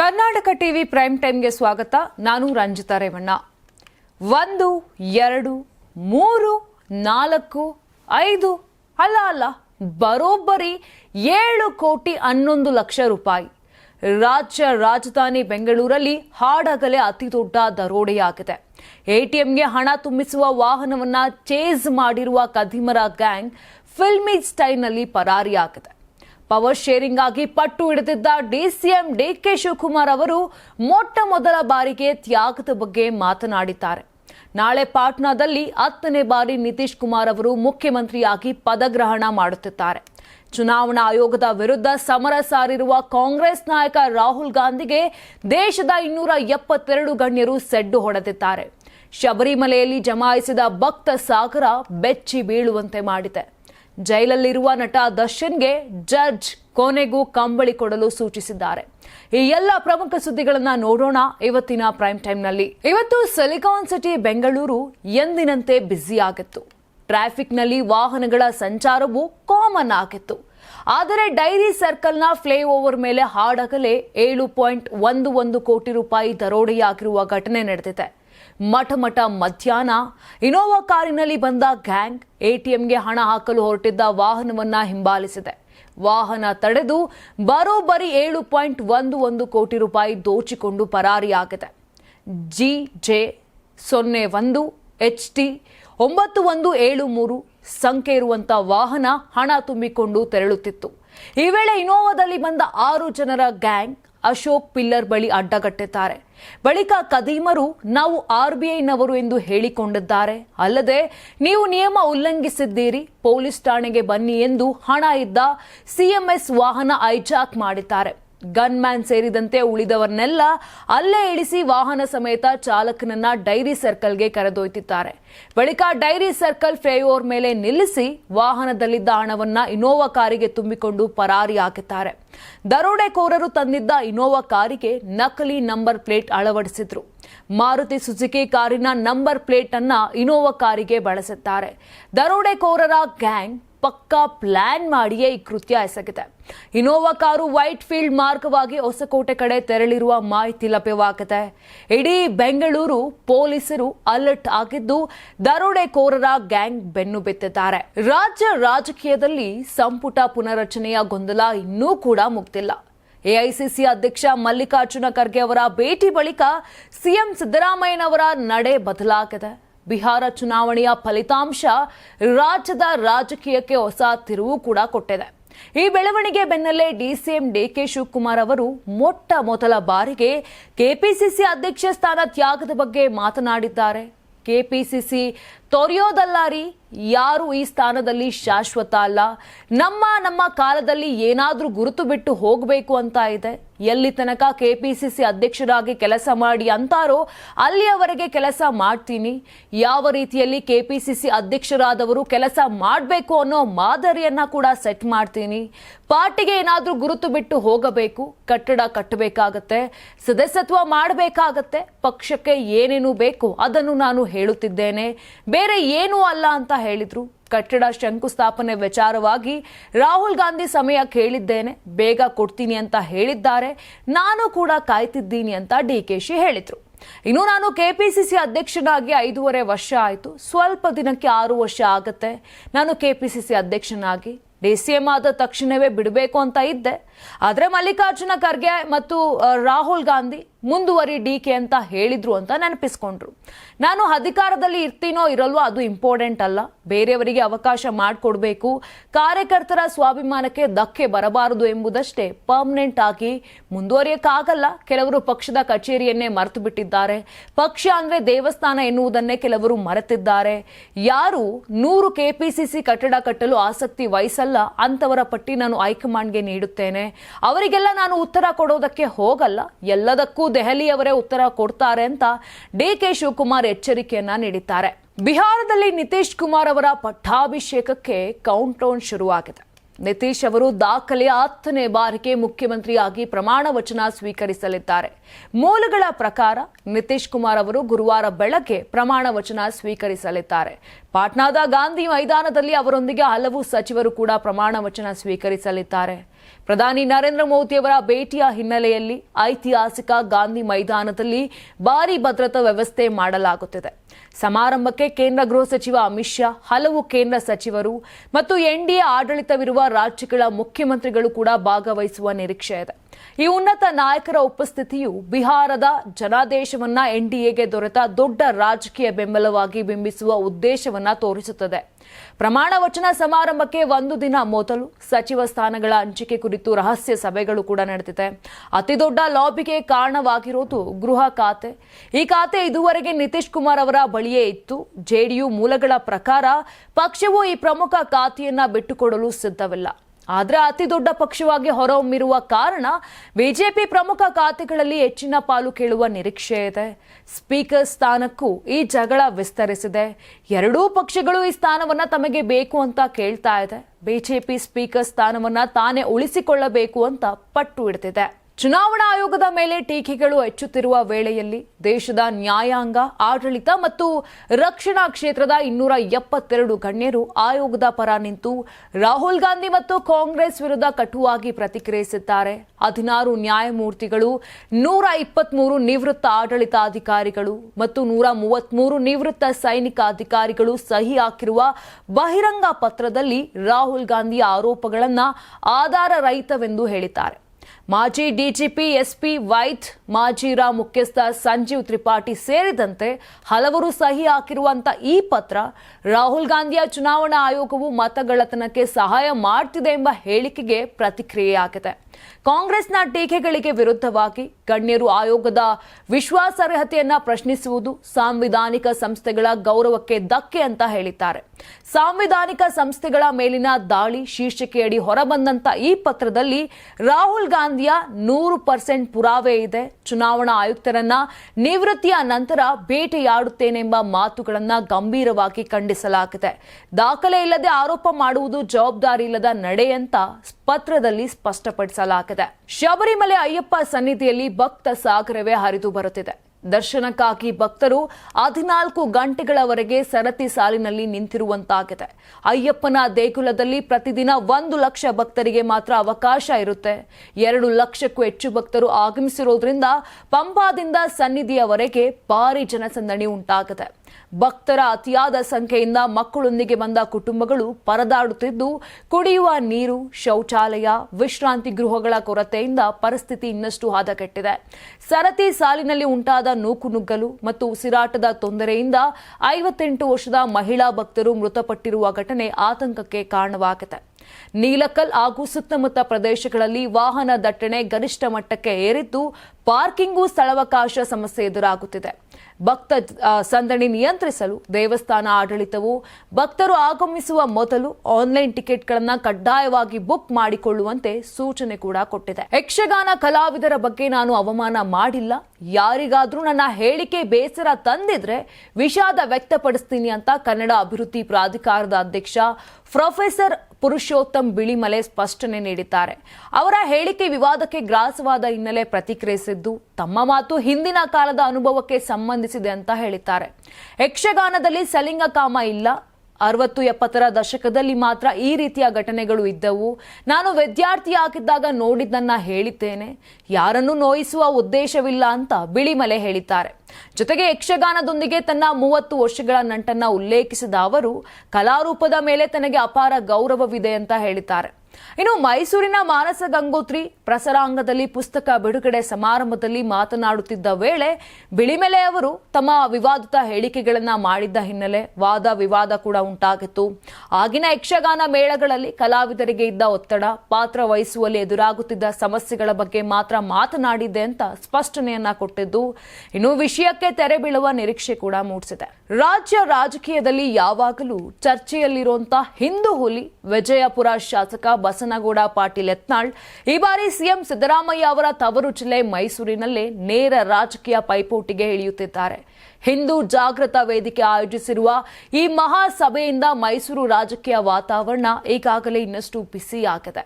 Karnataka TV prime ಟೈಮ್ಗೆ ಸ್ವಾಗತ. ನಾನು ರಂಜಿತಾ ರೇವಣ್ಣ. ಒಂದು, ಎರಡು, ಮೂರು, ನಾಲ್ಕು, ಐದು, ಅಲ್ಲ ಅಲ್ಲ, ಬರೋಬ್ಬರಿ ಏಳು ಕೋಟಿ ಹನ್ನೊಂದು ಲಕ್ಷ ರೂಪಾಯಿ. ರಾಜ್ಯ ರಾಜಧಾನಿ ಬೆಂಗಳೂರಲ್ಲಿ ಹಾಡಾಗಲೇ ಅತಿ ದೊಡ್ಡ ದರೋಡೆಯಾಗಿದೆ. ಎಟಿಎಂಗೆ ಹಣ ತುಂಬಿಸುವ ವಾಹನವನ್ನ ಚೇಸ್ ಮಾಡಿರುವ ಕದಿಮರ ಗ್ಯಾಂಗ್ ಫಿಲ್ಮಿ ಸ್ಟೈಲ್ನಲ್ಲಿ ಪರಾರಿಯಾಗಿದೆ. ಪವರ್ ಶೇರಿಂಗ್ ಆಗಿ ಪಟ್ಟು ಹಿಡಿದಿದ್ದ ಡಿಸಿಎಂ ಡಿಕೆ ಶಿವಕುಮಾರ್ ಅವರು ಮೊಟ್ಟ ಮೊದಲ ಬಾರಿಗೆ ತ್ಯಾಗದ ಬಗ್ಗೆ ಮಾತನಾಡಿದ್ದಾರೆ. ನಾಳೆ ಪಾಟ್ನಾದಲ್ಲಿ ಹತ್ತನೇ ಬಾರಿ ನಿತೀಶ್ ಕುಮಾರ್ ಅವರು ಮುಖ್ಯಮಂತ್ರಿಯಾಗಿ ಪದಗ್ರಹಣ ಮಾಡುತ್ತಿದ್ದಾರೆ. ಚುನಾವಣಾ ಆಯೋಗದ ವಿರುದ್ಧ ಸಮರ ಸಾರಿರುವ ಕಾಂಗ್ರೆಸ್ ನಾಯಕ ರಾಹುಲ್ ಗಾಂಧಿಗೆ ದೇಶದ ಇನ್ನೂರ ಎಪ್ಪತ್ತೆರಡು ಗಣ್ಯರು ಸೆಡ್ಡು ಹೊಡೆದಿದ್ದಾರೆ. ಶಬರಿಮಲೆಯಲ್ಲಿ ಜಮಾಯಿಸಿದ ಭಕ್ತ ಸಾಗರ ಬೆಚ್ಚಿ ಬೀಳುವಂತೆ ಮಾಡಿದೆ. ಜೈಲಲ್ಲಿರುವ ನಟ ದರ್ಶನ್ಗೆ ಜಡ್ಜ್ ಕೊನೆಗೂ ಕಂಬಳಿ ಕೊಡಲು ಸೂಚಿಸಿದ್ದಾರೆ. ಈ ಎಲ್ಲ ಪ್ರಮುಖ ಸುದ್ದಿಗಳನ್ನ ನೋಡೋಣ ಇವತ್ತಿನ ಪ್ರೈಮ್ ಟೈಮ್ನಲ್ಲಿ. ಇವತ್ತು ಸಿಲಿಕಾನ್ ಸಿಟಿ, ಬೆಂಗಳೂರು ಎಂದಿನಂತೆ ಬ್ಯುಸಿ ಆಗಿತ್ತು ಟ್ರಾಫಿಕ್ನಲ್ಲಿ ವಾಹನಗಳ ಸಂಚಾರವು ಕಾಮನ್ ಆಗಿತ್ತು. ಆದರೆ ಡೈರಿ ಸರ್ಕಲ್ನ ಫ್ಲೈಓವರ್ ಮೇಲೆ ಹಾಡಗಲೇ ಏಳು ಪಾಯಿಂಟ್ ಒಂದು ಒಂದು ಕೋಟಿ ರೂಪಾಯಿ ದರೋಡೆಯಾಗಿರುವ ಘಟನೆ ನಡೆದಿದೆ. ಮಠ ಮಠ ಮಧ್ಯಾಹ್ನ. ಇನೋವಾ ಕಾರಿನಲ್ಲಿ ಬಂದ ಗ್ಯಾಂಗ್ ಎಟಿಎಂಗೆ ಹಣ ಹಾಕಲು ಹೊರಟಿದ್ದ ವಾಹನವನ್ನ ಹಿಂಬಾಲಿಸಿದೆ. ವಾಹನ ತಡೆದು ಬರೋಬ್ಬರಿ ಏಳು ಪಾಯಿಂಟ್ ಒಂದು ಒಂದು ಕೋಟಿ ರೂಪಾಯಿ ದೋಚಿಕೊಂಡು ಪರಾರಿಯಾಗಿದೆ. ಜಿ ಜೆ ಸೊನ್ನೆ ಒಂದು, ಎಚ್ ಟಿ ಒಂಬತ್ತು ಒಂದು ಏಳು ಮೂರು ಸಂಖ್ಯೆ ಇರುವಂತ ವಾಹನ ಹಣ ತುಂಬಿಕೊಂಡು ತೆರಳುತ್ತಿತ್ತು. ಈ ವೇಳೆ ಇನೋವಾದಲ್ಲಿ ಬಂದ ಆರು ಜನರ ಗ್ಯಾಂಗ್ ಅಶೋಕ್ ಪಿಲ್ಲರ್ ಬಳಿ ಅಡ್ಡಗಟ್ಟಿದ್ದಾರೆ. ಬಳಿಕ ಕದೀಮರು ನಾವು ಆರ್ಬಿಐನವರು ಎಂದು ಹೇಳಿಕೊಂಡಿದ್ದಾರೆ. ಅಲ್ಲದೆ, ನೀವು ನಿಯಮ ಉಲ್ಲಂಘಿಸಿದ್ದೀರಿ, ಪೊಲೀಸ್ ಠಾಣೆಗೆ ಬನ್ನಿ ಎಂದು ಹಣ ಇದ್ದ ಸಿಎಂಎಸ್ ವಾಹನ ಐಜಾಕ್ ಮಾಡಿದ್ದಾರೆ. ಗನ್ಮ್ಯಾನ್ ಸೇರಿದಂತೆ ಉಳಿದವರನ್ನೆಲ್ಲ ಅಲ್ಲೇ ಇಳಿಸಿ ವಾಹನ ಸಮೇತ ಚಾಲಕನನ್ನ ಡೈರಿ ಸರ್ಕಲ್ಗೆ ಕರೆದೊಯ್ತಿದ್ದಾರೆ ಬಳಿಕ ಡೈರಿ ಸರ್ಕಲ್ ಫ್ಲೈಓವರ್ ಮೇಲೆ ನಿಲ್ಲಿಸಿ ವಾಹನದಲ್ಲಿದ್ದ ಹಣವನ್ನ ಇನೋವಾ ಕಾರಿಗೆ ತುಂಬಿಕೊಂಡು ಪರಾರಿ ಪರಾರಿಯಾಗಿದ್ದಾರೆ ದರೋಡೆಕೋರರು ತಂದಿದ್ದ ಇನೋವಾ ಕಾರಿಗೆ ನಕಲಿ ನಂಬರ್ ಪ್ಲೇಟ್ ಅಳವಡಿಸಿದ್ರು. ಮಾರುತಿ ಸುಜುಕಿ ಕಾರಿನ ನಂಬರ್ ಪ್ಲೇಟ್ ಅನ್ನ ಇನೋವಾ ಕಾರಿಗೆ ಬಳಸಿದ್ದಾರೆ. ದರೋಡೆಕೋರರ ಗ್ಯಾಂಗ್ ಪಕ್ಕಾ ಪ್ಲಾನ್ ಮಾಡಿಯೇ ಈ ಕೃತ್ಯ ಎಸಗಿದೆ. ಇನೋವಾ ಕಾರು ವೈಟ್ ಫೀಲ್ಡ್ ಮಾರ್ಗವಾಗಿ ಹೊಸಕೋಟೆ ಕಡೆ ತೆರಳಿರುವ ಮಾಹಿತಿ ಲಭ್ಯವಾಗಿದೆ, ಇಡೀ ಬೆಂಗಳೂರು ಪೊಲೀಸರು ಅಲರ್ಟ್ ಆಗಿದ್ದು, ದರೋಡೆಕೋರರ ಗ್ಯಾಂಗ್ ಬೆನ್ನು ಬಿತ್ತಿದ್ದಾರೆ. ರಾಜ್ಯ ರಾಜಕೀಯದಲ್ಲಿ ಸಂಪುಟ ಪುನರಚನೆಯ ಗೊಂದಲ ಇನ್ನೂ ಕೂಡ ಮುಗ್ದಿಲ್ಲ. ಎಐಸಿಸಿ ಅಧ್ಯಕ್ಷ ಮಲ್ಲಿಕಾರ್ಜುನ ಖರ್ಗೆ ಅವರ ಭೇಟಿ ಬಳಿಕ ಸಿಎಂ ಸಿದ್ದರಾಮಯ್ಯನವರ ನಡೆ ಬದಲಾಗಿದೆ. ಬಿಹಾರ ಚುನಾವಣೆಯ ಫಲಿತಾಂಶ ರಾಜ್ಯದ ರಾಜಕೀಯಕ್ಕೆ ಹೊಸ ತಿರುವು ಕೂಡ ಕೊಟ್ಟಿದೆ. ಈ ಬೆಳವಣಿಗೆ ಬೆನ್ನಲ್ಲೇ ಡಿಸಿಎಂ ಡಿಕೆ ಶಿವಕುಮಾರ್ ಅವರು ಮೊಟ್ಟ ಮೊದಲ ಬಾರಿಗೆ ಕೆಪಿಸಿಸಿ ಅಧ್ಯಕ್ಷ ಸ್ಥಾನ ತ್ಯಾಗದ ಬಗ್ಗೆ ಮಾತನಾಡಿದ್ದಾರೆ. ಕೆಪಿಸಿಸಿ ತೊರೆಯೋದಲ್ಲ ರೀ. ಯಾರು ಈ ಸ್ಥಾನದಲ್ಲಿ ಶಾಶ್ವತ ಅಲ್ಲ. ನಮ್ಮ ನಮ್ಮ ಕಾಲದಲ್ಲಿ ಏನಾದರೂ ಗುರುತು ಬಿಟ್ಟು ಹೋಗಬೇಕು ಅಂತ ಇದೆ. ಎಲ್ಲಿ ತನಕ ಕೆಪಿಸಿಸಿ ಅಧ್ಯಕ್ಷರಾಗಿ ಕೆಲಸ ಮಾಡಿ ಅಂತಾರೋ ಅಲ್ಲಿಯವರೆಗೆ ಕೆಲಸ ಮಾಡ್ತೀನಿ. ಯಾವ ರೀತಿಯಲ್ಲಿ ಕೆಪಿಸಿಸಿ ಅಧ್ಯಕ್ಷರಾದವರು ಕೆಲಸ ಮಾಡಬೇಕು ಅನ್ನೋ ಮಾದರಿಯನ್ನು ಕೂಡ ಸೆಟ್ ಮಾಡ್ತೀನಿ. ಪಾರ್ಟಿಗೆ ಏನಾದರೂ ಗುರುತು ಬಿಟ್ಟು ಹೋಗಬೇಕು. ಕಟ್ಟಡ ಕಟ್ಟಬೇಕಾಗತ್ತೆ. ಸದಸ್ಯತ್ವ ಮಾಡಬೇಕಾಗತ್ತೆ. ಪಕ್ಷಕ್ಕೆ ಏನೇನು ಬೇಕು ಅದನ್ನು ನಾನು ಹೇಳುತ್ತಿದ್ದೇನೆ. ಬೇರೆ ಏನೂ ಅಲ್ಲ ಅಂತ ಹೇಳಿದ್ರು. ಕಟ್ಟಡ ಶಂಕುಸ್ಥಾಪನೆ ವಿಚಾರವಾಗಿ ರಾಹುಲ್ ಗಾಂಧಿ ಸಮಯ ಕೇಳಿದ್ದೇನೆ, ಬೇಗ ಕೊಡ್ತೀನಿ ಅಂತ ಹೇಳಿದ್ದಾರೆ, ನಾನು ಕೂಡ ಕಾಯ್ತಿದ್ದೀನಿ ಅಂತ ಡಿ ಕೆ ಹೇಳಿದ್ರು. ಇನ್ನು ನಾನು ಕೆಪಿಸಿಸಿ ಅಧ್ಯಕ್ಷನಾಗಿ ಐದೂವರೆ ವರ್ಷ ಆಯಿತು. ಸ್ವಲ್ಪ ದಿನಕ್ಕೆ ಆರು ವರ್ಷ ಆಗತ್ತೆ. ನಾನು ಕೆಪಿಸಿಸಿ ಅಧ್ಯಕ್ಷನಾಗಿ, ಡಿ ಸಿ ಎಂ ಆದ ತಕ್ಷಣವೇ ಬಿಡಬೇಕು ಅಂತ ಇದ್ದೆ. ಆದರೆ ಮಲ್ಲಿಕಾರ್ಜುನ ಖರ್ಗೆ ಮತ್ತು ರಾಹುಲ್ ಗಾಂಧಿ ಮುಂದುವರಿ ಡಿ ಕೆ ಅಂತ ಹೇಳಿದ್ರು ಅಂತ ನೆನಪಿಸ್ಕೊಂಡ್ರು. ನಾನು ಅಧಿಕಾರದಲ್ಲಿ ಇರ್ತೀನೋ ಇರಲ್ವೋ ಅದು ಇಂಪಾರ್ಟೆಂಟ್ ಅಲ್ಲ. ಬೇರೆಯವರಿಗೆ ಅವಕಾಶ ಮಾಡಿಕೊಡ್ಬೇಕು. ಕಾರ್ಯಕರ್ತರ ಸ್ವಾಭಿಮಾನಕ್ಕೆ ಧಕ್ಕೆ ಬರಬಾರದು ಎಂಬುದಷ್ಟೇ ಪರ್ಮನೆಂಟ್ ಆಗಿ ಮುಂದುವರಿಯಕ್ಕಾಗಲ್ಲ. ಕೆಲವರು ಪಕ್ಷದ ಕಚೇರಿಯನ್ನೇ ಮರೆತು ಬಿಟ್ಟಿದ್ದಾರೆ ಪಕ್ಷ ಅಂದರೆ ದೇವಸ್ಥಾನ ಎನ್ನುವುದನ್ನೇ ಕೆಲವರು ಮರೆತಿದ್ದಾರೆ. ಯಾರು ನೂರು ಕೆಪಿಸಿಸಿ ಕಟ್ಟಡ ಕಟ್ಟಲು ಆಸಕ್ತಿ ವಹಿಸಲ್ಲ. ಅಂತವರ ಪಟ್ಟಿ ನಾನು ಹೈಕಮಾಂಡ್ಗೆ ನೀಡುತ್ತೇನೆ. ಅವರಿಗೆಲ್ಲ ನಾನು ಉತ್ತರ ಕೊಡೋದಕ್ಕೆ ಹೋಗಲ್ಲ. ಎಲ್ಲದಕ್ಕೂ ದೆಹಲಿಯವರೇ ಉತ್ತರ ಕೊಡ್ತಾರೆ ಅಂತ ಡಿ ಕೆ ಶಿವಕುಮಾರ್ ಎಚ್ಚರಿಕೆಯನ್ನ ನೀಡಿದ್ದಾರೆ. ಬಿಹಾರದಲ್ಲಿ ನಿತೀಶ್ ಕುಮಾರ್ ಅವರ ಪಟ್ಟಾಭಿಷೇಕಕ್ಕೆ ಕೌಂಟ್ ಡೌನ್ ಶುರುವಾಗಿದೆ. ನಿತೀಶ್ ಅವರು ದಾಖಲೆಯ ಹತ್ತನೇ ಬಾರಿಗೆ ಮುಖ್ಯಮಂತ್ರಿಯಾಗಿ ಪ್ರಮಾಣ ವಚನ ಸ್ವೀಕರಿಸಲಿದ್ದಾರೆ. ಮೂಲಗಳ ಪ್ರಕಾರ ನಿತೀಶ್ ಕುಮಾರ್ ಅವರು ಗುರುವಾರ ಬೆಳಗ್ಗೆ ಪ್ರಮಾಣ ವಚನ ಸ್ವೀಕರಿಸಲಿದ್ದಾರೆ. ಪಾಟ್ನಾದ ಗಾಂಧಿ ಮೈದಾನದಲ್ಲಿ ಅವರೊಂದಿಗೆ ಹಲವು ಸಚಿವರು ಕೂಡ ಪ್ರಮಾಣ ವಚನ ಸ್ವೀಕರಿಸಲಿದ್ದಾರೆ. ಪ್ರಧಾನಿ ನರೇಂದ್ರ ಮೋದಿಯವರ ಭೇಟಿಯ ಹಿನ್ನೆಲೆಯಲ್ಲಿ ಐತಿಹಾಸಿಕ ಗಾಂಧಿ ಮೈದಾನದಲ್ಲಿ ಭಾರಿ ಭದ್ರತಾ ವ್ಯವಸ್ಥೆ ಮಾಡಲಾಗುತ್ತಿದೆ. ಸಮಾರಂಭಕ್ಕೆ ಕೇಂದ್ರ ಗೃಹ ಸಚಿವ ಅಮಿತ್ ಶಾ, ಹಲವು ಕೇಂದ್ರ ಸಚಿವರು ಮತ್ತು ಎನ್ಡಿಎ ಆಡಳಿತವಿರುವ ರಾಜ್ಯಗಳ ಮುಖ್ಯಮಂತ್ರಿಗಳು ಕೂಡ ಭಾಗವಹಿಸುವ ನಿರೀಕ್ಷೆ ಇದೆ. ಈ ಉನ್ನತ ನಾಯಕರ ಉಪಸ್ಥಿತಿಯು ಬಿಹಾರದ ಜನಾದೇಶವನ್ನ ಎನ್ಡಿಎಗೆ ದೊರೆತ ದೊಡ್ಡ ರಾಜಕೀಯ ಬೆಂಬಲವಾಗಿ ಬಿಂಬಿಸುವ ಉದ್ದೇಶವನ್ನ ತೋರಿಸುತ್ತದೆ. ಪ್ರಮಾಣ ವಚನ ಸಮಾರಂಭಕ್ಕೆ ಒಂದು ದಿನ ಮೊದಲು ಸಚಿವ ಸ್ಥಾನಗಳ ಹಂಚಿಕೆ ಕುರಿತು ರಹಸ್ಯ ಸಭೆಗಳು ಕೂಡ ನಡೆದಿದೆ. ಅತಿದೊಡ್ಡ ಲಾಬಿಗೆ ಕಾರಣವಾಗಿರೋದು ಗೃಹ ಖಾತೆ. ಈ ಖಾತೆ ಇದುವರೆಗೆ ನಿತೀಶ್ ಕುಮಾರ್ ಅವರ ಬಳಿಯೇ ಇತ್ತು. ಜೆಡಿಯು ಮೂಲಗಳ ಪ್ರಕಾರ ಪಕ್ಷವು ಈ ಪ್ರಮುಖ ಖಾತೆಯನ್ನ ಬಿಟ್ಟುಕೊಡಲು ಸಿದ್ಧವಿಲ್ಲ. ಆದ್ರೆ ಅತಿ ದೊಡ್ಡ ಪಕ್ಷವಾಗಿ ಹೊರಹೊಮ್ಮಿರುವ ಕಾರಣ ಬಿಜೆಪಿ ಪ್ರಮುಖ ಖಾತೆಗಳಲ್ಲಿ ಹೆಚ್ಚಿನ ಪಾಲು ಕೇಳುವ ನಿರೀಕ್ಷೆ ಇದೆ. ಸ್ಪೀಕರ್ ಸ್ಥಾನಕ್ಕೂ ಈ ಜಗಳ ವಿಸ್ತರಿಸಿದೆ. ಎರಡೂ ಪಕ್ಷಗಳು ಈ ಸ್ಥಾನವನ್ನ ತಮಗೆ ಬೇಕು ಅಂತ ಕೇಳ್ತಾ ಇದೆ. ಬಿಜೆಪಿ ಸ್ಪೀಕರ್ ಸ್ಥಾನವನ್ನ ತಾನೇ ಉಳಿಸಿಕೊಳ್ಳಬೇಕು ಅಂತ ಪಟ್ಟು ಹಿಡಿದಿದೆ. ಚುನಾವಣಾ ಆಯೋಗದ ಮೇಲೆ ಟೀಕೆಗಳು ಹೆಚ್ಚುತ್ತಿರುವ ವೇಳೆಯಲ್ಲಿ ದೇಶದ ನ್ಯಾಯಾಂಗ, ಆಡಳಿತ ಮತ್ತು ರಕ್ಷಣಾ ಕ್ಷೇತ್ರದ ಇನ್ನೂರ ಎಪ್ಪತ್ತೆರಡು ಗಣ್ಯರು ಆಯೋಗದ ಪರ ನಿಂತು ರಾಹುಲ್ ಗಾಂಧಿ ಮತ್ತು ಕಾಂಗ್ರೆಸ್ ವಿರುದ್ಧ ಕಟುವಾಗಿ ಪ್ರತಿಕ್ರಿಯಿಸಿದ್ದಾರೆ. ಹದಿನಾರು ನ್ಯಾಯಮೂರ್ತಿಗಳು, ನೂರ ಇಪ್ಪತ್ಮೂರು ನಿವೃತ್ತ ಆಡಳಿತಾಧಿಕಾರಿಗಳು ಮತ್ತು ನೂರ ಮೂವತ್ಮೂರು ನಿವೃತ್ತ ಸೈನಿಕ ಅಧಿಕಾರಿಗಳು ಸಹಿ ಹಾಕಿರುವ ಬಹಿರಂಗ ಪತ್ರದಲ್ಲಿ ರಾಹುಲ್ ಗಾಂಧಿಯ ಆರೋಪಗಳನ್ನು ಆಧಾರರಹಿತವೆಂದು ಹೇಳಿದ್ದಾರೆ. ಮಾಜಿ ಡಿಜಿಪಿ ಎಸ್ಪಿ ವೈದ್, ಮಾಜಿ ರಾ ಮುಖ್ಯಸ್ಥ ಸಂಜೀವ್ ತ್ರಿಪಾಠಿ ಸೇರಿದಂತೆ ಹಲವರು ಸಹಿ ಹಾಕಿರುವಂತ ಈ ಪತ್ರ ರಾಹುಲ್ ಗಾಂಧಿಯ ಚುನಾವಣಾ ಆಯೋಗವು ಮತಗಳತನಕ್ಕೆ ಸಹಾಯ ಮಾಡ್ತಿದೆ ಎಂಬ ಹೇಳಿಕೆಗೆ ಪ್ರತಿಕ್ರಿಯೆಯಾಗಿದೆ ಕಾಂಗ್ರೆಸ್ನ ಟೀಕೆಗಳಿಗೆ ವಿರುದ್ಧವಾಗಿ ಗಣ್ಯರು ಆಯೋಗದ ವಿಶ್ವಾಸಾರ್ಹತೆಯನ್ನ ಪ್ರಶ್ನಿಸುವುದು ಸಾಂವಿಧಾನಿಕ ಸಂಸ್ಥೆಗಳ ಗೌರವಕ್ಕೆ ಧಕ್ಕೆ ಅಂತ ಹೇಳಿದ್ದಾರೆ. ಸಾಂವಿಧಾನಿಕ ಸಂಸ್ಥೆಗಳ ಮೇಲಿನ ದಾಳಿ ಶೀರ್ಷಿಕೆಯಡಿ ಹೊರಬಂದಂತ ಈ ಪತ್ರದಲ್ಲಿ ರಾಹುಲ್ ಗಾಂಧಿಯ ನೂರು ಪರ್ಸೆಂಟ್ ಪುರಾವೆ ಇದೆ. ಚುನಾವಣಾ ಆಯುಕ್ತರನ್ನ ನಿವೃತ್ತಿಯ ನಂತರ ಬೇಟೆಯಾಡುತ್ತೇನೆಂಬ ಮಾತುಗಳನ್ನ ಗಂಭೀರವಾಗಿ ಖಂಡಿಸಲಾಗಿದೆ. ದಾಖಲೆ ಇಲ್ಲದೆ ಆರೋಪ ಮಾಡುವುದು ಜವಾಬ್ದಾರಿ ಇಲ್ಲದ ನಡೆ ಅಂತ ಪತ್ರದಲ್ಲಿ ಸ್ಪಷ್ಟಪಡಿಸಲಾಗಿದೆ. ಶಬರಿಮಲೆ ಅಯ್ಯಪ್ಪ ಸನ್ನಿಧಿಯಲ್ಲಿ ಭಕ್ತ ಸಾಗರವೇ ಹರಿದು ಬರುತ್ತಿದೆ. ದರ್ಶನಕ್ಕಾಗಿ ಭಕ್ತರು ಹದಿನಾಲ್ಕು ಗಂಟೆಗಳವರೆಗೆ ಸರತಿ ಸಾಲಿನಲ್ಲಿ ನಿಂತಿರುವಂತಾಗಿದೆ. ಅಯ್ಯಪ್ಪನ ದೇಗುಲದಲ್ಲಿ ಪ್ರತಿದಿನ ಒಂದು ಲಕ್ಷ ಭಕ್ತರಿಗೆ ಮಾತ್ರ ಅವಕಾಶ ಇರುತ್ತೆ. ಎರಡು ಲಕ್ಷಕ್ಕೂ ಹೆಚ್ಚು ಭಕ್ತರು ಆಗಮಿಸಿರೋದ್ರಿಂದ ಪಂಪಾದಿಂದ ಸನ್ನಿಧಿಯವರೆಗೆ ಭಾರಿ ಜನಸಂದಣಿ ಉಂಟಾಗಿದೆ. ಭಕ್ತರ ಅತಿಯಾದ ಸಂಖ್ಯೆಯಿಂದ ಮಕ್ಕಳೊಂದಿಗೆ ಬಂದ ಕುಟುಂಬಗಳು ಪರದಾಡುತ್ತಿದ್ದು, ಕುಡಿಯುವ ನೀರು, ಶೌಚಾಲಯ, ವಿಶ್ರಾಂತಿ ಗೃಹಗಳ ಕೊರತೆಯಿಂದ ಪರಿಸ್ಥಿತಿ ಇನ್ನಷ್ಟು ಹದಗೆಟ್ಟಿದೆ. ಸರತಿ ಸಾಲಿನಲ್ಲಿ ಉಂಟಾದ ನೂಕುನುಗ್ಗಲು ಮತ್ತು ಉಸಿರಾಟದ ತೊಂದರೆಯಿಂದ ಐವತ್ತೆಂಟು ವರ್ಷದ ಮಹಿಳಾ ಭಕ್ತರು ಮೃತಪಟ್ಟಿರುವ ಘಟನೆ ಆತಂಕಕ್ಕೆ ಕಾರಣವಾಗಿದೆ. ನೀಲಕಲ್ ಹಾಗೂ ಸುತ್ತಮುತ್ತ ಪ್ರದೇಶಗಳಲ್ಲಿ ವಾಹನ ದಟ್ಟಣೆ ಗರಿಷ್ಠ ಮಟ್ಟಕ್ಕೆ ಏರಿದ್ದು ಪಾರ್ಕಿಂಗು ಸ್ಥಳಾವಕಾಶ ಸಮಸ್ಯೆ ಎದುರಾಗುತ್ತಿದೆ. ಭಕ್ತ ಸಂದಣಿ ನಿಯಂತ್ರಿಸಲು ದೇವಸ್ಥಾನ ಆಡಳಿತವು ಭಕ್ತರು ಆಗಮಿಸುವ ಮೊದಲು ಆನ್ಲೈನ್ ಟಿಕೆಟ್ಗಳನ್ನು ಕಡ್ಡಾಯವಾಗಿ ಬುಕ್ ಮಾಡಿಕೊಳ್ಳುವಂತೆ ಸೂಚನೆ ಕೂಡ ಕೊಟ್ಟಿದೆ. ಯಕ್ಷಗಾನ ಕಲಾವಿದರ ಬಗ್ಗೆ ನಾನು ಅವಮಾನ ಮಾಡಿಲ್ಲ. ಯಾರಿಗಾದ್ರೂ ನನ್ನ ಹೇಳಿಕೆ ಬೇಸರ ತಂದಿದ್ರೆ ವಿಷಾದ ವ್ಯಕ್ತಪಡಿಸ್ತೀನಿ ಅಂತ ಕನ್ನಡ ಅಭಿವೃದ್ಧಿ ಪ್ರಾಧಿಕಾರದ ಅಧ್ಯಕ್ಷ ಪ್ರೊಫೆಸರ್ ಪುರುಷೋತ್ತಮ್ ಬಿಳಿಮಲೆ ಸ್ಪಷ್ಟನೆ ನೀಡಿದ್ದಾರೆ. ಅವರ ಹೇಳಿಕೆ ವಿವಾದಕ್ಕೆ ಗ್ರಾಸವಾದ ಹಿನ್ನೆಲೆ ಪ್ರತಿಕ್ರಿಯಿಸಿದ್ದು ತಮ್ಮ ಮಾತು ಹಿಂದಿನ ಕಾಲದ ಅನುಭವಕ್ಕೆ ಸಂಬಂಧಿಸಿದೆ ಅಂತ ಹೇಳಿದ್ದಾರೆ. ಯಕ್ಷಗಾನದಲ್ಲಿ ಸಲಿಂಗ ಕಾಮ ಇಲ್ಲ. ಅರವತ್ತು ಎಪ್ಪತ್ತರ ದಶಕದಲ್ಲಿ ಮಾತ್ರ ಈ ರೀತಿಯ ಘಟನೆಗಳು ಇದ್ದವು. ನಾನು ವಿದ್ಯಾರ್ಥಿ ಹಾಕಿದ್ದಾಗ ನೋಡಿದ್ದನ್ನ ಹೇಳಿದ್ದೇನೆ. ಯಾರನ್ನು ನೋಯಿಸುವ ಉದ್ದೇಶವಿಲ್ಲ ಅಂತ ಬಿಳಿಮಲೆ ಹೇಳಿದ್ದಾರೆ. ಜೊತೆಗೆ ಯಕ್ಷಗಾನದೊಂದಿಗೆ ತನ್ನ ಮೂವತ್ತು ವರ್ಷಗಳ ನಂಟನ್ನ ಉಲ್ಲೇಖಿಸಿದ ಅವರು, ಕಲಾರೂಪದ ಮೇಲೆ ತನಗೆ ಅಪಾರ ಗೌರವವಿದೆ ಅಂತ ಹೇಳಿದ್ದಾರೆ. ಇನ್ನು ಮೈಸೂರಿನ ಮಾನಸ ಗಂಗೋತ್ರಿ ಪ್ರಸರಾಂಗದಲ್ಲಿ ಪುಸ್ತಕ ಬಿಡುಗಡೆ ಸಮಾರಂಭದಲ್ಲಿ ಮಾತನಾಡುತ್ತಿದ್ದ ವೇಳೆ ಬಿಳಿಮೆಲೆ ಅವರು ತಮ್ಮ ವಿವಾದಿತ ಹೇಳಿಕೆಗಳನ್ನ ಮಾಡಿದ್ದ ಹಿನ್ನೆಲೆ ವಾದ ವಿವಾದ ಕೂಡ ಉಂಟಾಗಿತ್ತು. ಆಗಿನ ಯಕ್ಷಗಾನ ಮೇಳಗಳಲ್ಲಿ ಕಲಾವಿದರಿಗೆ ಇದ್ದ ಒತ್ತಡ, ಪಾತ್ರ ವಹಿಸುವಲ್ಲಿ ಎದುರಾಗುತ್ತಿದ್ದ ಸಮಸ್ಯೆಗಳ ಬಗ್ಗೆ ಮಾತ್ರ ಮಾತನಾಡಿದ್ದೆ ಅಂತ ಸ್ಪಷ್ಟನೆಯನ್ನ ಕೊಟ್ಟಿದ್ದು, ಇನ್ನು ವಿಷಯಕ್ಕೆ ತೆರೆ ಬೀಳುವ ನಿರೀಕ್ಷೆ ಕೂಡ ಮೂಡಿಸಿದೆ. ರಾಜ್ಯ ರಾಜಕೀಯದಲ್ಲಿ ಯಾವಾಗಲೂ ಚರ್ಚೆಯಲ್ಲಿರುವಂತಹ ಹಿಂದೂ ಹುಲಿ ವಿಜಯಪುರ ಶಾಸಕ ಬಸನಗೌಡ, ಪಾಟೀಲ್ ಯತ್ನಾಳ್. ಈ ಬಾರಿ ಸಿಎಂ ಸಿದ್ದರಾಮಯ್ಯ ಅವರ ತವರು ಜಿಲ್ಲೆ ಮೈಸೂರಿನಲ್ಲೇ ನೇರ ರಾಜಕೀಯ ಪೈಪೋಟಿಗೆ ಇಳಿಯುತ್ತಿದ್ದಾರೆ. ಹಿಂದೂ ಜಾಗೃತ ವೇದಿಕೆ ಆಯೋಜಿಸಿರುವ ಈ ಮಹಾಸಭೆಯಿಂದ ಮೈಸೂರು ರಾಜಕೀಯ ವಾತಾವರಣ ಈಗಾಗಲೇ ಇನ್ನಷ್ಟು ಬಿಸಿಯಾಗಿದೆ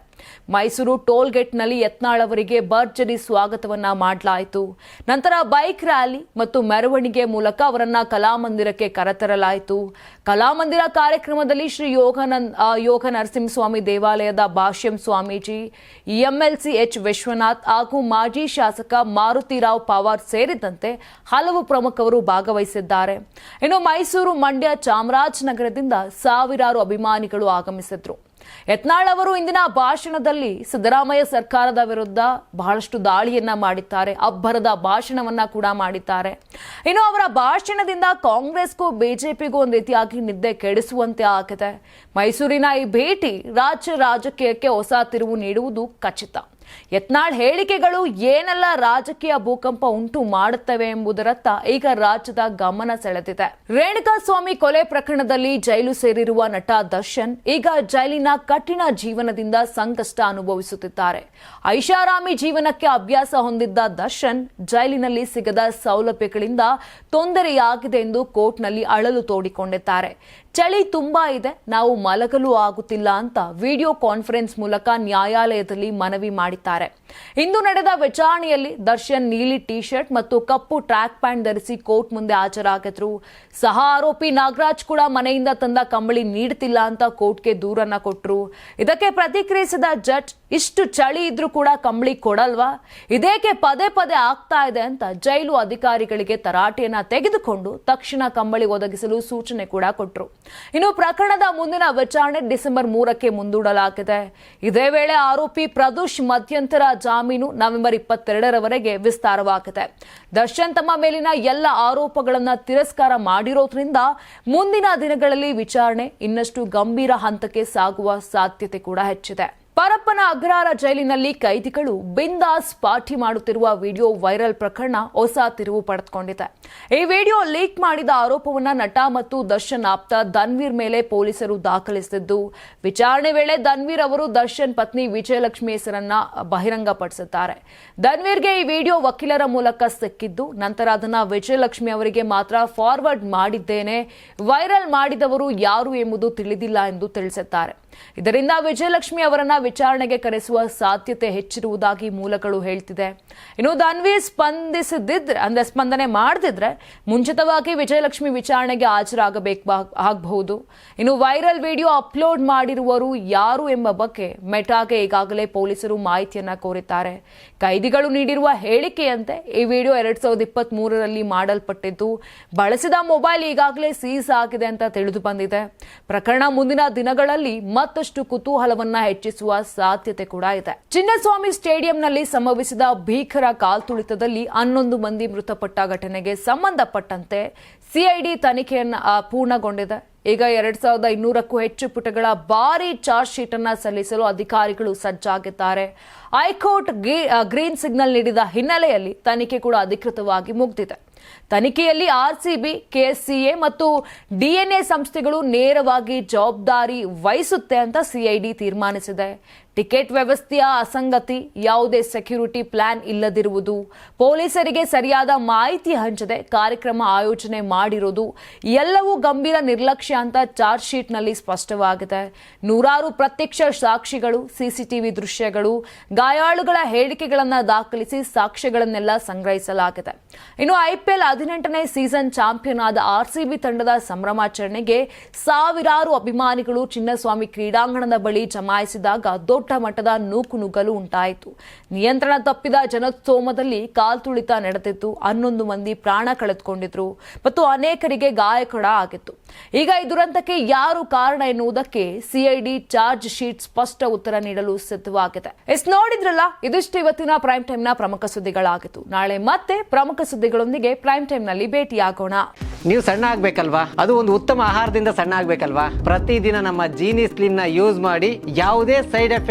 ಮೈಸೂರು ಟೋಲ್ ಗೇಟ್ನಲ್ಲಿ ಯತ್ನಾಳ್ ಅವರಿಗೆ ಭರ್ಜರಿ ಸ್ವಾಗತವನ್ನ ಮಾಡಲಾಯಿತು. ನಂತರ ಬೈಕ್ ರ್ಯಾಲಿ ಮತ್ತು ಮೆರವಣಿಗೆ ಮೂಲಕ ಅವರನ್ನ ಕಲಾಮಂದಿರಕ್ಕೆ ಕರೆತರಲಾಯಿತು. ಕಲಾಮಂದಿರ ಕಾರ್ಯಕ್ರಮದಲ್ಲಿ ಶ್ರೀ ಯೋಗಾನಂದ್ ಯೋಗ ನರಸಿಂಹಸ್ವಾಮಿ ದೇವಾಲಯದ ಭಾಷ್ಯಂ ಸ್ವಾಮೀಜಿ, ಎಂಎಲ್ಸಿ ಎಚ್ ವಿಶ್ವನಾಥ್ ಹಾಗೂ ಮಾಜಿ ಶಾಸಕ ಮಾರುತಿರಾವ್ ಪವಾರ್ ಸೇರಿದಂತೆ ಹಲವು ಪ್ರಮುಖರು ಭಾಗವಹಿಸಿದ್ದಾರೆ. ಇನ್ನು ಮೈಸೂರು ಮಂಡ್ಯ ಚಾಮರಾಜನಗರದಿಂದ ಸಾವಿರಾರು ಅಭಿಮಾನಿಗಳು ಆಗಮಿಸಿದ್ರು. ಯತ್ನಾಳ್ ಅವರು ಇಂದಿನ ಭಾಷಣದಲ್ಲಿ ಸಿದ್ದರಾಮಯ್ಯ ಸರ್ಕಾರದ ವಿರುದ್ಧ ಬಹಳಷ್ಟು ದಾಳಿಯನ್ನ ಮಾಡಿದ್ದಾರೆ. ಅಬ್ಬರದ ಭಾಷಣವನ್ನ ಕೂಡ ಮಾಡಿದ್ದಾರೆ. ಇನ್ನು ಅವರ ಭಾಷಣದಿಂದ ಕಾಂಗ್ರೆಸ್ಗೂ ಬಿಜೆಪಿಗೂ ಒಂದು ರೀತಿಯಾಗಿ ನಿದ್ದೆ ಕೆಡಿಸುವಂತೆ ಆಗಿದೆ. ಮೈಸೂರಿನ ಈ ಭೇಟಿ ರಾಜ್ಯ ರಾಜಕೀಯಕ್ಕೆ ಹೊಸ ತಿರುವು ನೀಡುವುದು ಖಚಿತ. ಯತ್ನಾಳ್ ಹೇಳಿಕೆಗಳು ಏನೆಲ್ಲ ರಾಜಕೀಯ ಭೂಕಂಪ ಉಂಟು ಮಾಡುತ್ತವೆ ಎಂಬುದರತ್ತ ಈಗ ರಾಜ್ಯದ ಗಮನ ಸೆಳೆದಿದೆ. ರೇಣುಕಾ ಸ್ವಾಮಿ ಕೊಲೆ ಪ್ರಕರಣದಲ್ಲಿ ಜೈಲು ಸೇರಿರುವ ನಟ ದರ್ಶನ್ ಈಗ ಜೈಲಿನ ಕಠಿಣ ಜೀವನದಿಂದ ಸಂಕಷ್ಟ ಅನುಭವಿಸುತ್ತಿದ್ದಾರೆ. ಐಷಾರಾಮಿ ಜೀವನಕ್ಕೆ ಅಭ್ಯಾಸ ಹೊಂದಿದ್ದ ದರ್ಶನ್ ಜೈಲಿನಲ್ಲಿ ಸಿಗದ ಸೌಲಭ್ಯಗಳಿಂದ ತೊಂದರೆಯಾಗಿದೆ ಎಂದು ಕೋರ್ಟ್ನಲ್ಲಿ ಅಳಲು ತೋಡಿಕೊಂಡಿದ್ದಾರೆ. ಚಳಿ ತುಂಬಾ ಇದೆ, ನಾವು ಮಲಗಲು ಆಗುತ್ತಿಲ್ಲ ಅಂತ ವಿಡಿಯೋ ಕಾನ್ಫರೆನ್ಸ್ ಮೂಲಕ ನ್ಯಾಯಾಲಯದಲ್ಲಿ ಮನವಿ ಮಾಡಿದ್ದಾರೆ. ಇಂದು ನಡೆದ ವಿಚಾರಣೆಯಲ್ಲಿ ದರ್ಶನ್ ನೀಲಿ ಟಿ ಶರ್ಟ್ ಮತ್ತು ಕಪ್ಪು ಟ್ರ್ಯಾಕ್ ಪ್ಯಾಂಟ್ ಧರಿಸಿ ಕೋರ್ಟ್ ಮುಂದೆ ಹಾಜರಾಗಿದ್ರು. ಸಹ ಆರೋಪಿ ನಾಗರಾಜ್ ಕೂಡ ಮನೆಯಿಂದ ತಂದ ಕಂಬಳಿ ನೀಡುತ್ತಿಲ್ಲ ಅಂತ ಕೋರ್ಟ್ಗೆ ದೂರನ್ನ ಕೊಟ್ಟರು ಇದಕ್ಕೆ ಪ್ರತಿಕ್ರಿಯಿಸಿದ ಜಡ್ಜ್, ಇಷ್ಟು ಚಳಿ ಇದ್ರೂ ಕೂಡ ಕಂಬಳಿ ಕೊಡಲ್ವಾ? ಇದೇಕೆ ಪದೇ ಪದೇ ಆಗ್ತಾ ಇದೆ ಅಂತ ಜೈಲು ಅಧಿಕಾರಿಗಳಿಗೆ ತರಾಟೆಯನ್ನ ತೆಗೆದುಕೊಂಡು ತಕ್ಷಣ ಕಂಬಳಿ ಒದಗಿಸಲು ಸೂಚನೆ ಕೂಡ ಕೊಟ್ರು. ಇನ್ನು ಪ್ರಕರಣದ ಮುಂದಿನ ವಿಚಾರಣೆ ಡಿಸೆಂಬರ್ ಮೂರಕ್ಕೆ ಮುಂದೂಡಲಾಗಿದೆ. ಇದೇ ವೇಳೆ ಆರೋಪಿ ಪ್ರದೋಷ್ ಮಧ್ಯಂತರ ಜಾಮೀನು ನವೆಂಬರ್ ಇಪ್ಪತ್ತೆರಡರವರೆಗೆ ವಿಸ್ತಾರವಾಗಿದೆ. ದರ್ಶನ್ ತಮ್ಮ ಮೇಲಿನ ಎಲ್ಲ ಆರೋಪಗಳನ್ನು ತಿರಸ್ಕಾರ ಮಾಡಿರೋದ್ರಿಂದ ಮುಂದಿನ ದಿನಗಳಲ್ಲಿ ವಿಚಾರಣೆ ಇನ್ನಷ್ಟು ಗಂಭೀರ ಹಂತಕ್ಕೆ ಸಾಗುವ ಸಾಧ್ಯತೆ ಕೂಡ ಹೆಚ್ಚಿದೆ. ಪರಪ್ಪನ ಅಗ್ರಹಾರ ಜೈಲಿನಲ್ಲಿ ಕೈದಿಗಳು ಬಿಂದಾಸ್ ಪಾರ್ಟಿ ಮಾಡುತ್ತಿರುವ ವಿಡಿಯೋ ವೈರಲ್ ಪ್ರಕರಣ ಹೊಸ ತಿರುವು ಪಡೆದುಕೊಂಡಿದೆ. ಈ ವಿಡಿಯೋ ಲೀಕ್ ಮಾಡಿದ ಆರೋಪವನ್ನ ನಟ ಮತ್ತು ದರ್ಶನ್ ಆಪ್ತ ಧನ್ವೀರ್ ಮೇಲೆ ಪೊಲೀಸರು ದಾಖಲಿಸಿದ್ದು, ವಿಚಾರಣೆ ವೇಳೆ ಧನ್ವೀರ್ ಅವರು ದರ್ಶನ್ ಪತ್ನಿ ವಿಜಯಲಕ್ಷ್ಮಿ ಹೆಸರನ್ನ ಬಹಿರಂಗಪಡಿಸಿದ್ದಾರೆ. ಧನ್ವೀರ್ಗೆ ಈ ವಿಡಿಯೋ ವಕೀಲರ ಮೂಲಕ ಸಿಕ್ಕಿದ್ದು, ನಂತರ ಅದನ್ನ ವಿಜಯಲಕ್ಷ್ಮಿ ಅವರಿಗೆ ಮಾತ್ರ ಫಾರ್ವರ್ಡ್ ಮಾಡಿದ್ದೇನೆ, ವೈರಲ್ ಮಾಡಿದವರು ಯಾರು ಎಂಬುದು ತಿಳಿದಿಲ್ಲ ಎಂದು ತಿಳಿಸಿದ್ದಾರೆ. ಇದರಿಂದ ವಿಜಯಲಕ್ಷ್ಮಿ ಅವರನ್ನ ವಿಚಾರಣೆಗೆ ಕರೆಸುವ ಸಾಧ್ಯತೆ ಹೆಚ್ಚಿರುವುದಾಗಿ ಮೂಲಗಳು ಹೇಳ್ತಿದೆ. ಇನ್ನು ದಾನ್ವಿ ಸ್ಪಂದಿಸದಿದ್ರೆ ಅಂದ್ರೆ ಸ್ಪಂದನೆ ಮಾಡದಿದ್ರೆ ಮುಂಚಿತವಾಗಿ ವಿಜಯಲಕ್ಷ್ಮಿ ವಿಚಾರಣೆಗೆ ಹಾಜರಾಗಬೇಕು ಆಗಬಹುದು. ಇನ್ನು ವೈರಲ್ ವಿಡಿಯೋ ಅಪ್ಲೋಡ್ ಮಾಡಿರುವರು ಯಾರು ಎಂಬ ಬಗ್ಗೆ ಮೆಟಾಗೆ ಈಗಾಗಲೇ ಪೊಲೀಸರು ಮಾಹಿತಿಯನ್ನ ಕೋರಿದ್ದಾರೆ. ಕೈದಿಗಳು ನೀಡಿರುವ ಹೇಳಿಕೆಯಂತೆ ಈ ವಿಡಿಯೋ ಎರಡ್ ಸಾವಿರದ ಇಪ್ಪತ್ತ್ ಮಾಡಲ್ಪಟ್ಟಿದ್ದು, ಬಳಸಿದ ಮೊಬೈಲ್ ಈಗಾಗಲೇ ಸೀಸ್ ಆಗಿದೆ ಅಂತ ತಿಳಿದು ಬಂದಿದೆ. ಪ್ರಕರಣ ಮುಂದಿನ ದಿನಗಳಲ್ಲಿ ಮತ್ತಷ್ಟು ಕುತೂಹಲವನ್ನ ಹೆಚ್ಚಿಸುವ ಸಾಧ್ಯತೆ ಕೂಡ ಇದೆ. ಚಿನ್ನಸ್ವಾಮಿ ಸ್ಟೇಡಿಯಂನಲ್ಲಿ ಸಂಭವಿಸಿದ ಭೀಕರ ಕಾಲ್ತುಳಿತದಲ್ಲಿ ಹನ್ನೊಂದು ಮಂದಿ ಮೃತಪಟ್ಟ ಘಟನೆಗೆ ಸಂಬಂಧಪಟ್ಟಂತೆ ಸಿಐಡಿ ತನಿಖೆಯನ್ನ ಪೂರ್ಣಗೊಂಡಿದೆ. ಈಗ ಎರಡ್ ಸಾವಿರದ ಇನ್ನೂರಕ್ಕೂ ಹೆಚ್ಚು ಪುಟಗಳ ಭಾರಿ ಚಾರ್ಜ್ ಶೀಟ್ ಅನ್ನ ಸಲ್ಲಿಸಲು ಅಧಿಕಾರಿಗಳು ಸಜ್ಜಾಗಿದ್ದಾರೆ. ಹೈಕೋರ್ಟ್ ಗ್ರೀನ್ ಸಿಗ್ನಲ್ ನೀಡಿದ ಹಿನ್ನೆಲೆಯಲ್ಲಿ ತನಿಖೆ ಕೂಡ ಅಧಿಕೃತವಾಗಿ ಮುಗಿದಿದೆ. ತನಿಖೆಯಲ್ಲಿ ಆರ್ಸಿಬಿ ಕೆಎಸ್ಸಿಎ ಮತ್ತು ಡಿಎನ್ಎ ಸಂಸ್ಥೆಗಳು ನೇರವಾಗಿ ಜವಾಬ್ದಾರಿ ವಹಿಸುತ್ತೆ ಅಂತ ಸಿಐಡಿ ತೀರ್ಮಾನಿಸಿದೆ. ಟಿಕೆಟ್ ವ್ಯವಸ್ಥೆಯ ಅಸಂಗತಿ, ಯಾವುದೇ ಸೆಕ್ಯೂರಿಟಿ ಪ್ಲಾನ್ ಇಲ್ಲದಿರುವುದು, ಪೊಲೀಸರಿಗೆ ಸರಿಯಾದ ಮಾಹಿತಿ ಹಂಚದೆ ಕಾರ್ಯಕ್ರಮ ಆಯೋಜನೆ ಮಾಡಿರೋದು ಎಲ್ಲವೂ ಗಂಭೀರ ನಿರ್ಲಕ್ಷ್ಯ ಅಂತ ಚಾರ್ಜ್ ಶೀಟ್ನಲ್ಲಿ ಸ್ಪಷ್ಟವಾಗಿದೆ. ನೂರಾರು ಪ್ರತ್ಯಕ್ಷ ಸಾಕ್ಷಿಗಳು, ಸಿಸಿಟಿವಿ ದೃಶ್ಯಗಳು, ಗಾಯಾಳುಗಳ ಹೇಳಿಕೆಗಳನ್ನು ದಾಖಲಿಸಿ ಸಾಕ್ಷ್ಯಗಳನ್ನೆಲ್ಲ ಸಂಗ್ರಹಿಸಲಾಗಿದೆ. ಇನ್ನು ಐಪಿಎಲ್ ಹದಿನೆಂಟನೇ ಸೀಸನ್ ಚಾಂಪಿಯನ್ ಆದ ಆರ್ಸಿಬಿ ತಂಡದ ಸಂಭ್ರಮಾಚರಣೆಗೆ ಸಾವಿರಾರು ಅಭಿಮಾನಿಗಳು ಚಿನ್ನಸ್ವಾಮಿ ಕ್ರೀಡಾಂಗಣದ ಬಳಿ ಜಮಾಯಿಸಿದಾಗ ದೊಡ್ಡ ಮಟ್ಟದ ನೂಕು ನುಗ್ಗಲು ಉಂಟಾಯಿತು. ನಿಯಂತ್ರಣ ತಪ್ಪಿದ ಜನೋತ್ಸವದಲ್ಲಿ ಕಾಲ್ತುಳಿತ ನಡೆದಿತ್ತು. ಹನ್ನೊಂದು ಮಂದಿ ಪ್ರಾಣ ಕಳೆದುಕೊಂಡಿದ್ರು ಮತ್ತು ಅನೇಕರಿಗೆ ಗಾಯ ಕೂಡ ಆಗಿತ್ತು. ಈಗ ಈ ದುರಂತಕ್ಕೆ ಯಾರು ಕಾರಣ ಎನ್ನುವುದಕ್ಕೆ ಸಿಐಡಿ ಚಾರ್ಜ್ ಶೀಟ್ ಸ್ಪಷ್ಟ ಉತ್ತರ ನೀಡಲು ಸಿದ್ಧವಾಗಿದೆ. ಎಸ್ ನೋಡಿದ್ರಲ್ಲ, ಇದಿಷ್ಟು ಇವತ್ತಿನ ಪ್ರೈಮ್ ಟೈಮ್ನ ಪ್ರಮುಖ ಸುದ್ದಿಗಳಾಗಿತ್ತು. ನಾಳೆ ಮತ್ತೆ ಪ್ರಮುಖ ಸುದ್ದಿಗಳೊಂದಿಗೆ ಪ್ರೈಮ್ ಟೈಮ್ನಲ್ಲಿ ಭೇಟಿಯಾಗೋಣ. ನೀವು ಸಣ್ಣ ಆಗ್ಬೇಕಲ್ವಾ? ಅದು ಒಂದು ಉತ್ತಮ ಆಹಾರದಿಂದ ಸಣ್ಣ ಆಗ್ಬೇಕಲ್ವಾ? ಪ್ರತಿದಿನ ನಮ್ಮ ಜೀನಿ ಸ್ಲಿಮ್ನ ಯೂಸ್ ಮಾಡಿ ಯಾವುದೇ ಸೈಡ್